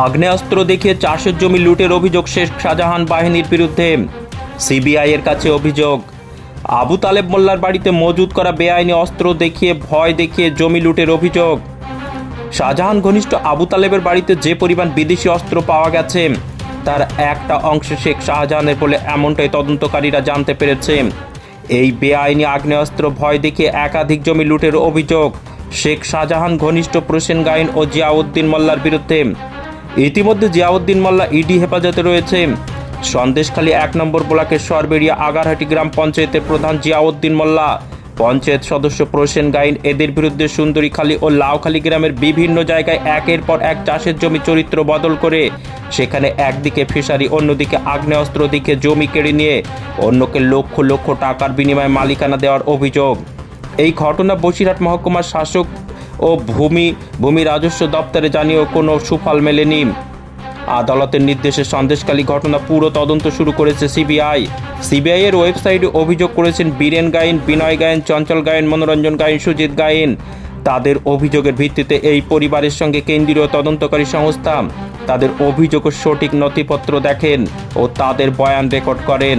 আগ্নেয়াস্ত্র দেখিয়ে চাষের জমি লুটের অভিযোগ শেখ শাহজাহান বাহিনীর বিরুদ্ধে। সিবিআই এর কাছে অভিযোগ, আবু তালেব মোল্লার বাড়িতে মজুদ করা বেআইনি অস্ত্র দেখিয়ে ভয় দেখিয়ে জমি লুটের অভিযোগ। শাহজাহান ঘনিষ্ঠ আবু তালেবের বাড়িতে যে পরিমাণ বিদেশি অস্ত্র পাওয়া গেছে, তার একটা অংশ শেখ শাহজাহানের বলে এমনটাই তদন্তকারীরা জানতে পেরেছে। এই বেআইনি আগ্নেয়াস্ত্র ভয় দেখিয়ে একাধিক জমি লুটের অভিযোগ, শেখ শাহজাহান ঘনিষ্ঠ প্রসেন গাইন ও জিয়াউদ্দিন মোল্লার বিরুদ্ধে। ইতিমধ্যে জিয়াউদ্দিন মোল্লা ইডি হেফাজতে রয়েছে। সন্দেশখালী এক নম্বর ব্লকের সরবেরিয়া আগারহাটি গ্রাম পঞ্চায়েতের প্রধান জিয়াউদ্দিন মোল্লা, পঞ্চায়েত সদস্য প্রসেন গাইন, এদের বিরুদ্ধে সুন্দরীখালী ও লাউখালী গ্রামের বিভিন্ন জায়গায় একের পর এক চাষের জমি চরিত্র বদল করে, সেখানে একদিকে ফিশারি, অন্যদিকে আগ্নেয়াস্ত্র দিকে জমি কেড়ে নিয়ে অন্যকে লক্ষ লক্ষ টাকার বিনিময়ে মালিকানা দেওয়ার অভিযোগ। এই ঘটনা বসিরহাট মহকুমার শাসক ও ভূমি ভূমি রাজস্ব দপ্তরে জানিয়েও কোনো সুফল মেলেনি। আদালতের নির্দেশে সন্দেশকালী ঘটনা পুরো তদন্ত শুরু করেছে সিবিআই। সিবিআই এর ওয়েবসাইটে অভিযোগ করেছেন বীরেন গায়েন বিনয় গায়েন চঞ্চল গায়েন মনোরঞ্জন গায়েন সুজিত গায়েন তাদের অভিযোগের ভিত্তিতে এই পরিবারের সঙ্গে কেন্দ্রীয় তদন্তকারী সংস্থা তাদের অভিযোগ সঠিক নথিপত্র দেখেন ও তাদের বয়ান রেকর্ড করেন।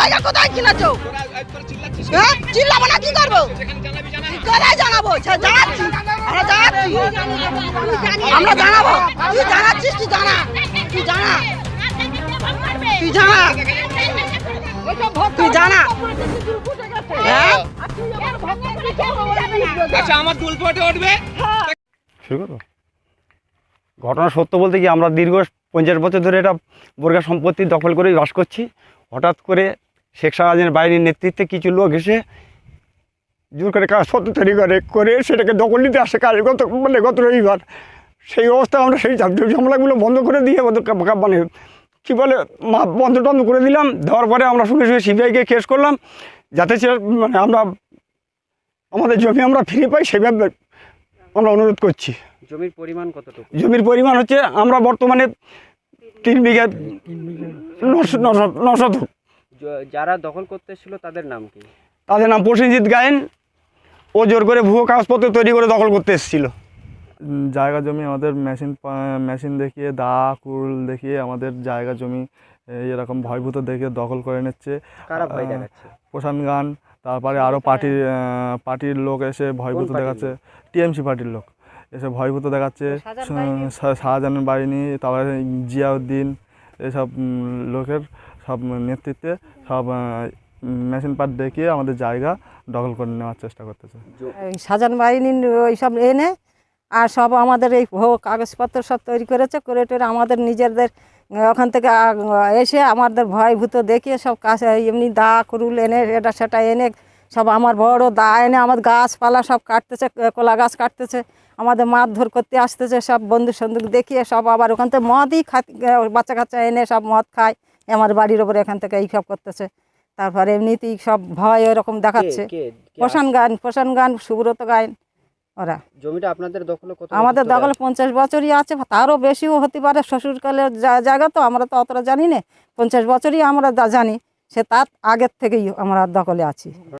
জায়গা কোথায়? কিনেছো করে হ্যাঁ? চিল্লাবো না কি করব? সেখানে জানাবি? জানা কোথায় জানাব জানাচ্ছি। আমরা জানাচ্ছি। আমরা জানাব। তুই জানাচ্ছিস তুই জানা। তুই জানা। তুই জানা। তুই জানা। হ্যাঁ? আচ্ছা আমার দুল পটে উঠবে। শুরু করব ঘটনা সত্য বলতে কি আমরা দীর্ঘ পঞ্চাশ বছর ধরে এটা বর্গা সম্পত্তি দখল করেই বাস করছি। হঠাৎ করে শেখ শাহজাহানের বাহিনীর নেতৃত্বে কিছু লোক এসে জোর করে কাগজপত্র তৈরি করে করে সেটাকে দখল নিতে আসে কাজ গত মানে গত রবিবার। সেই অবস্থায় আমরা সেই ঝামেলাগুলো বন্ধ করে দিয়ে মানে কী বলে মা বন্ধ টন্ধ করে দিলাম। দেওয়ার পরে আমরা সঙ্গে সঙ্গে সিবিআইকে কেস করলাম। যাতে সে মানে আমরা আমাদের জমি আমরা ফিরে পাই সেভাবে আমরা অনুরোধ করছি। জমির পরিমাণ কতটুকু? জমির পরিমাণ হচ্ছে আমরা বর্তমানে তিন বিঘা নশো নশো নশত জ- যারা দখল করতে এসেছিল তাদের নাম কি? তাদের নাম প্রসেনজিৎ গায়েন। ও জোর করে ভুয়ো কাগজপত্র তৈরি করে দখল করতে এসেছিল। জায়গা জমি আমাদের মেশিন মেশিন দেখিয়ে দা কুল দেখিয়ে আমাদের জায়গা জমি এরকম ভয়ভূত দেখিয়ে দখল করে নিচ্ছে। প্রশান গান তারপরে আরও পার্টির পার্টির লোক এসে ভয়ভূত দেখাচ্ছে? টিএমসি পার্টির লোক এসে ভয়ভূত দেখাচ্ছে। শাহজাহানের বাহিনী তারপরে জিয়াউদ্দিন এসব লোকের সব নেতৃত্বে সব মেশিন পার্ট দেখিয়ে আমাদের জায়গা দখল করে নেওয়ার চেষ্টা করতেছে। এই সাজান বাহিনী ওই সব এনে আর সব আমাদের এই কাগজপত্র সব তৈরি করেছে করে টোরে আমাদের নিজেদের ওখান থেকে এসে আমাদের ভয়ভূত দেখিয়ে সব কাছে এমনি দা কুরুল এনে এটা সেটা এনে সব আমার বড় দা এনে আমার গাছপালা সব কাটতেছে কলা গাছ কাটতেছে আমাদের মারধর করতে আসতেছে সব বন্ধু সন্দুক দেখিয়ে সব আবার ওখান থেকে মদই খা বাচ্চা কাচ্চা এনে সব মদ খায়। আমার বাড়ির ওপরে এখান থেকে এইসব করতেছে। তারপরে এমনিতেই সব ভয় ওরকম দেখাচ্ছে। প্রশান গান প্রশান গান সুব্রত গান ওরা। জমিটা আপনাদের দখলে কত আমাদের দখলে পঞ্চাশ বছরই আছে তারও বেশিও হতে পারে শ্বশুরকালের জায়গা তো আমরা তো অতটা জানি না। পঞ্চাশ বছরই আমরা জানি সে তার আগের থেকেই আমরা দখলে আছি।